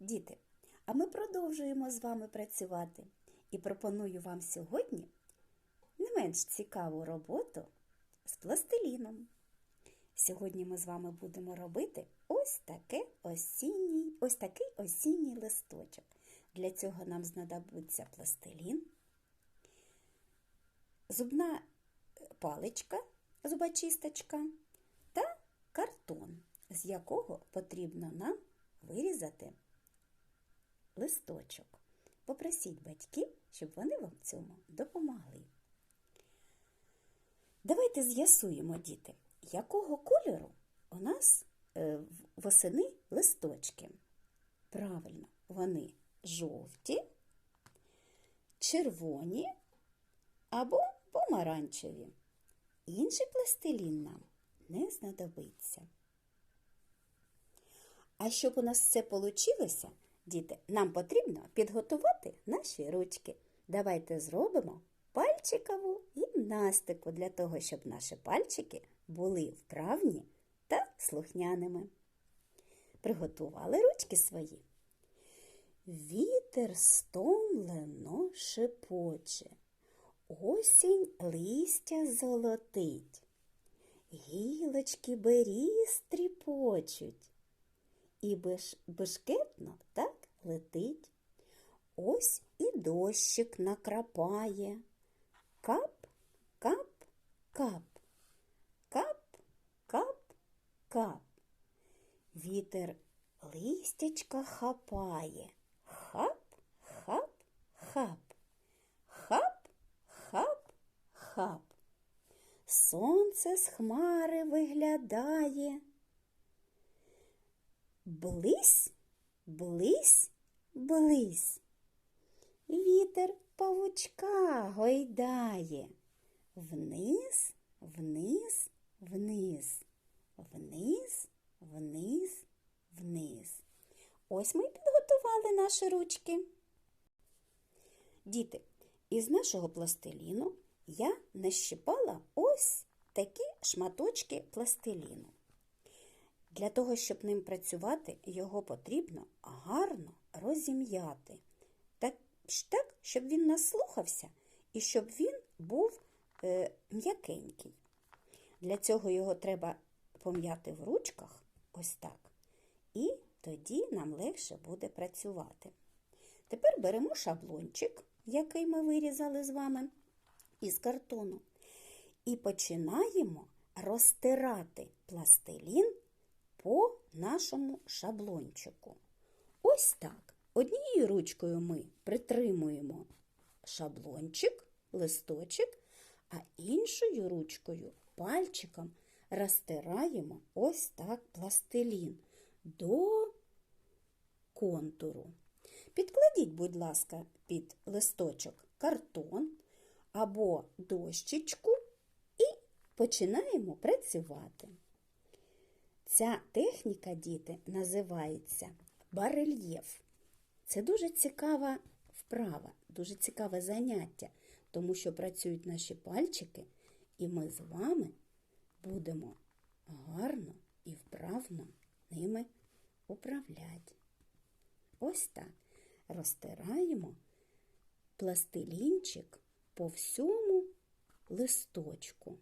Діти, а ми продовжуємо з вами працювати і пропоную вам сьогодні не менш цікаву роботу з пластиліном. Сьогодні ми з вами будемо робити ось, таке осінній, ось такий осінній листочок. Для цього нам знадобиться пластилін, зубна паличка, зубочисточка та картон, з якого потрібно нам вирізати листочок. Попросіть батьків, щоб вони вам в цьому допомогли. Давайте з'ясуємо, діти, якого кольору у нас е, восени листочки. Правильно, вони жовті, червоні або помаранчеві. Інший пластилін нам не знадобиться. А щоб у нас все вийшло, діти, нам потрібно підготувати наші ручки. Давайте зробимо пальчикову гімнастику для того, щоб наші пальчики були вправні та слухняними. Приготували ручки свої. Вітер стомлено шепоче, осінь листя золотить, гілочки беріз тріпочуть, і беш... бешкетно так летить. Ось і дощик накрапає. Кап, кап, кап, кап, кап, кап. Вітер листячка хапає. Хап, хап, хап, хап, хап, хап. Сонце з хмари виглядає. Блись, блись, блись. Вітер павучка гойдає. Вниз, вниз, вниз, вниз, вниз, вниз. Ось ми й підготували наші ручки. Діти, із нашого пластиліну я нащипала ось такі шматочки пластиліну. Для того, щоб ним працювати, його потрібно гарно розім'яти. Так, так, щоб він наслухався і щоб він був е, м'якенький. Для цього його треба пом'яти в ручках ось так. І тоді нам легше буде працювати. Тепер беремо шаблончик, який ми вирізали з вами із картону, і починаємо розтирати пластилін по нашому шаблончику. Ось так. Однією ручкою ми притримуємо шаблончик, листочок, а іншою ручкою пальчиком розтираємо ось так пластилін до контуру. Підкладіть, будь ласка, під листочок картон або дощечку і починаємо працювати. Ця техніка, діти, називається барельєф. Це дуже цікава вправа, дуже цікаве заняття, тому що працюють наші пальчики, і ми з вами будемо гарно і вправно ними управляти. Ось так розтираємо пластилінчик по всьому листочку.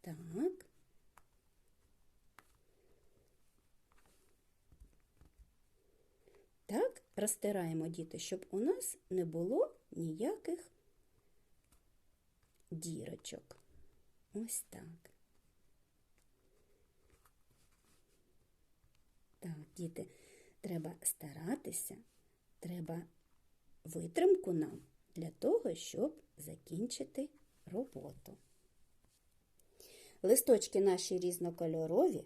Так. Розтираємо діти, щоб у нас не було ніяких дірочок. Ось так. Так, діти, треба старатися, треба витримку нам для того, щоб закінчити роботу. Листочки наші різнокольорові,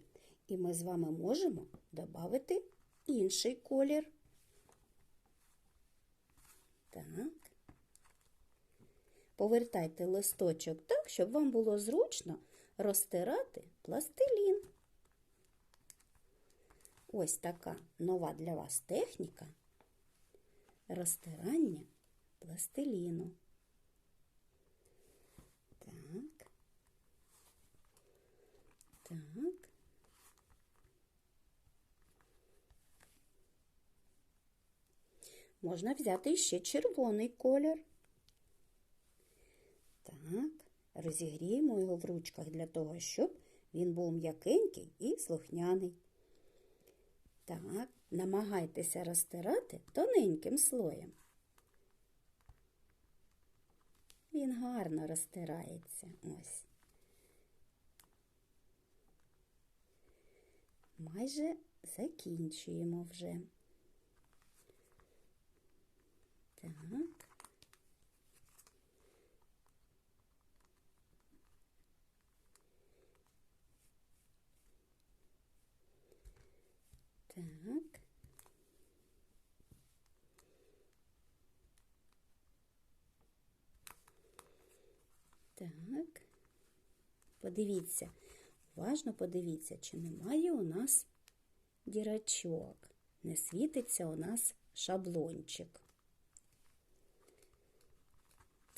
і ми з вами можемо додати інший колір. Так. Повертайте листочок так, щоб вам було зручно розтирати пластилін. Ось така нова для вас техніка розтирання пластиліну. Так. Так. Можна взяти ще червоний колір. Так, розігріємо його в ручках для того, щоб він був м'якенький і слухняний. Так, намагайтеся розтирати тоненьким слоєм. Він гарно розтирається. Ось. Майже закінчуємо вже. Так. Так. Так. Подивіться, уважно подивіться, чи немає у нас дірачок. Не світиться у нас шаблончик.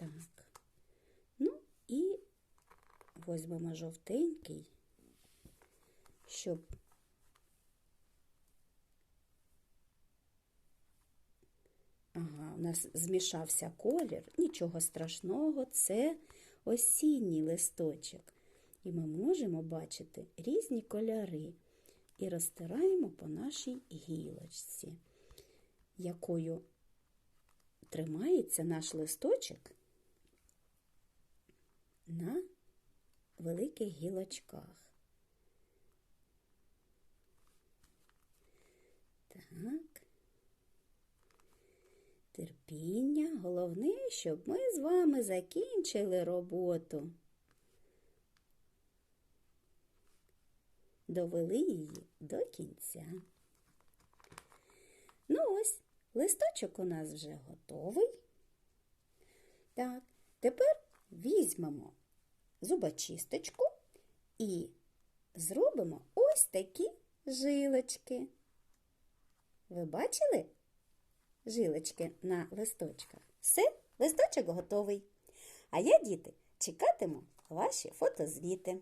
Так. Ну і візьмемо жовтенький, щоб Ага, у нас змішався колір. Нічого страшного, це осінній листочок. І ми можемо бачити різні кольори і розтираємо по нашій гілочці, якою тримається наш листочок на великих гілочках. Так. Терпіння. Головне, щоб ми з вами закінчили роботу. Довели її до кінця. Ну ось, листочок у нас вже готовий. Так, тепер візьмемо зубочисточку і зробимо ось такі жилочки. Ви бачили? жилочки на листочках. Все, листочок готовий. А я, діти, чекатиму ваші фотозвіти.